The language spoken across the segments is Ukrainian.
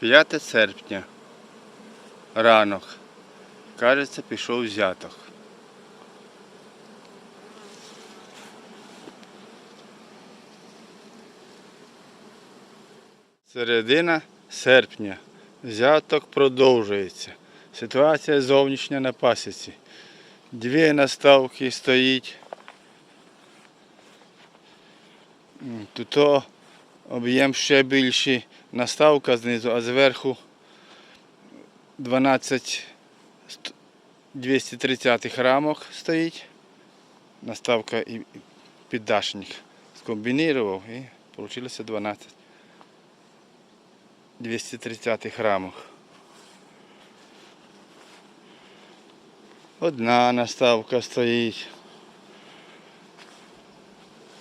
5 серпня. Ранок. Кажеться, пішов взяток. Середина серпня. Взяток продовжується. Ситуація зовнішня на пасіці. Дві наставки стоїть. Тут об'єм ще більший. Наставка знизу, а зверху 12 230 рамок стоїть. Наставка і піддашник. Скомбінував і вийшло 12 230 рамок. Одна наставка стоїть.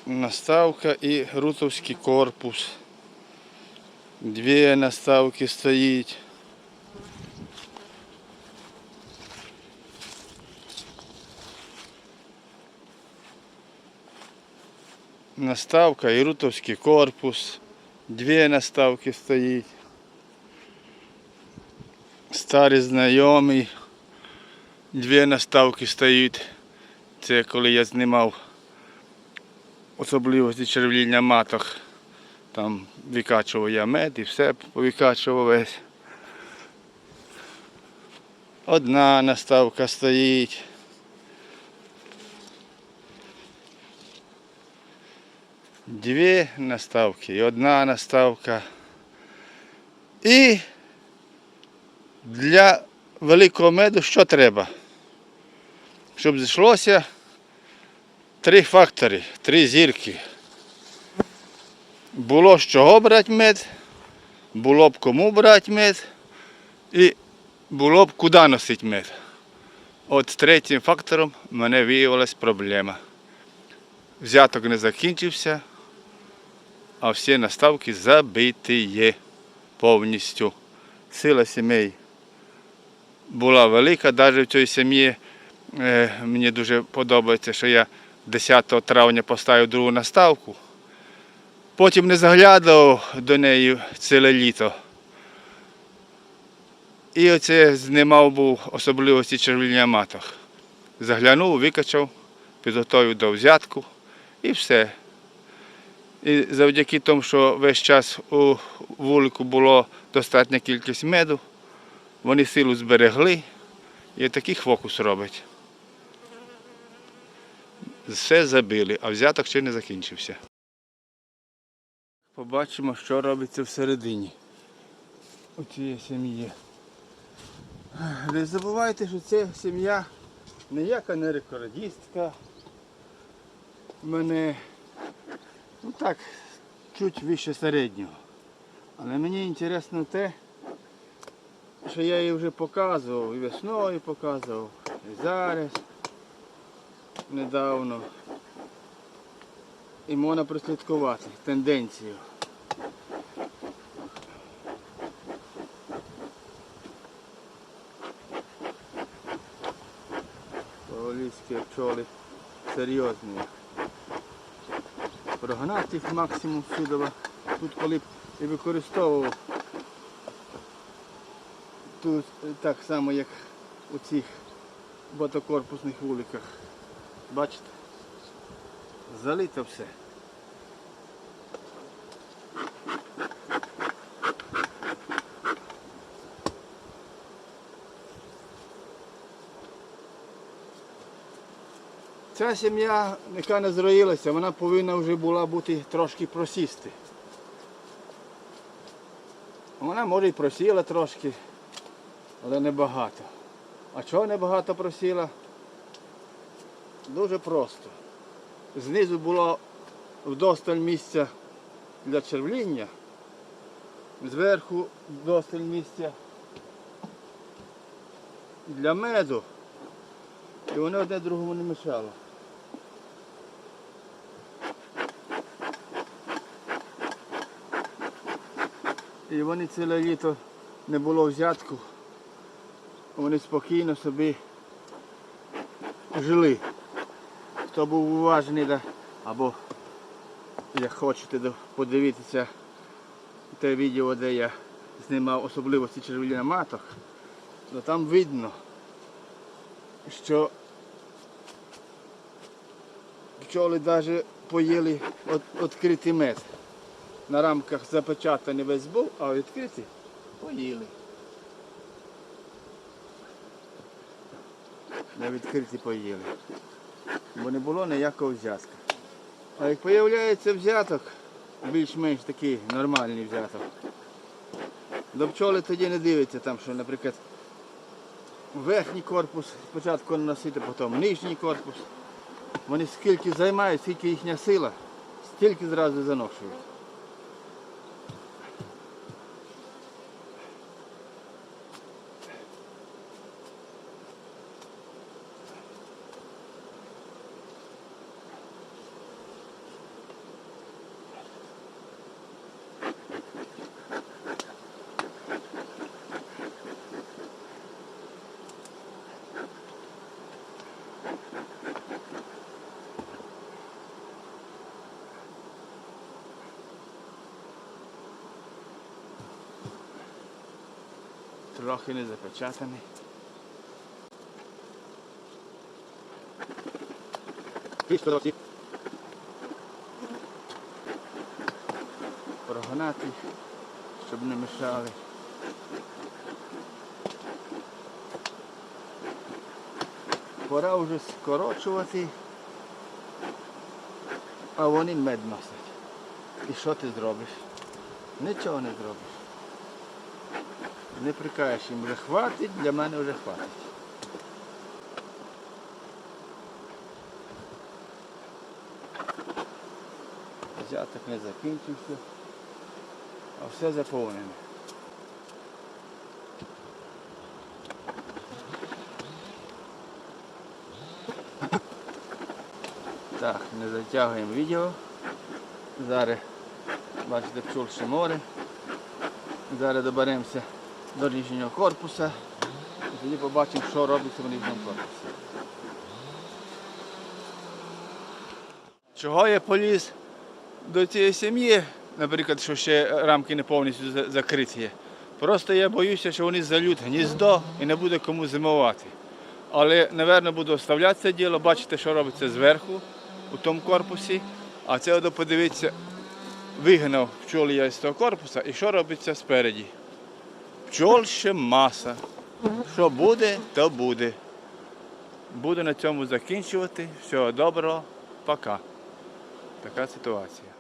Наставка і рутовський корпус. Дві наставки стоїть. Наставка і рутовський корпус. Дві наставки стоїть. Старий знайомий. Дві наставки стоїть. Це коли я знімав особливості червління маток. Там викачував я мед і все повикачував весь. Одна наставка стоїть. Дві наставки і одна наставка. І для великого меду що треба? Щоб зійшлося три фактори, три зірки. Було з чого брати мед, було б кому брати мед і було б куди носити мед. От третім фактором в мене виявилась проблема. Взяток не закінчився, а всі наставки забиті є повністю. Сила сімей була велика, навіть в цій сім'ї е, мені дуже подобається, що я 10 травня поставив другу наставку. Потім не заглядав до неї ціле літо. І оце знімав був особливості червіння маток. Заглянув, викачав, підготовив до взятку і все. І завдяки тому, що весь час у вулику було достатня кількість меду, вони силу зберегли і такий фокус робить. Все забили, а взяток ще не закінчився. Побачимо, що робиться всередині у цієї сім'ї. Не забувайте, що ця сім'я ніяка не рекордістка. У мене ну так, чуть вище середнього. Але мені інтересно те, що я її вже показував, і весною показував, і зараз недавно. І можна прослідкувати тенденцію. Поліські пчоли серйозні. Прогнати їх максимум сюди. Тут коли б і використовував тут так само, як у цих батокорпусних вуликах. Бачите? Залито все. Ця сім'я, яка не зроїлася, вона повинна вже була бути трошки просісти. Вона може і просіла трошки, але не багато. А чого не багато просіла? Дуже просто. Знизу було вдосталь місця для червління, зверху вдосталь місця для меду. І воно одне другому не мішало. І вони ціле літо не було взятку. Вони спокійно собі жили. Хто був уважний, да, або як хочете подивитися те відео, де я знімав особливості червілля маток, то там видно, що пчоли навіть поїли відкритий мед. На рамках запечатаний весь був, а відкриті поїли. На відкриті поїли. Бо не було ніякого взятка. А як з'являється взяток, більш-менш такий нормальний взяток, до пчоли тоді не дивиться там, що, наприклад, верхній корпус спочатку наносити, потім нижній корпус. Вони скільки займають, скільки їхня сила, стільки зразу заношують. Трохи не запечатаний. Прогнати, щоб не мешали. Пора вже скорочувати, а вони мед носять. І що ти зробиш? Нічого не зробиш. Не прикаєш їм вже хватить, для мене вже хватить. Взяток не закінчився, а все заповнене. Так, не затягуємо відео. Зараз бачите пчол ще море. Зараз доберемося до нижнього корпуса і тоді побачимо, що робиться в нижньому корпусі. Чого я поліз до цієї сім'ї, наприклад, що ще рамки не повністю закриті. Просто я боюся, що вони залють гніздо і не буде кому зимувати. Але, напевно, буду оставляти це діло, бачите, що робиться зверху у тому корпусі. А це от подивитися, вигнав пчол я з того корпуса і що робиться спереді. Пчол ще маса. Що буде, то буде. Буду на цьому закінчувати. Всього доброго, пока. Така ситуація.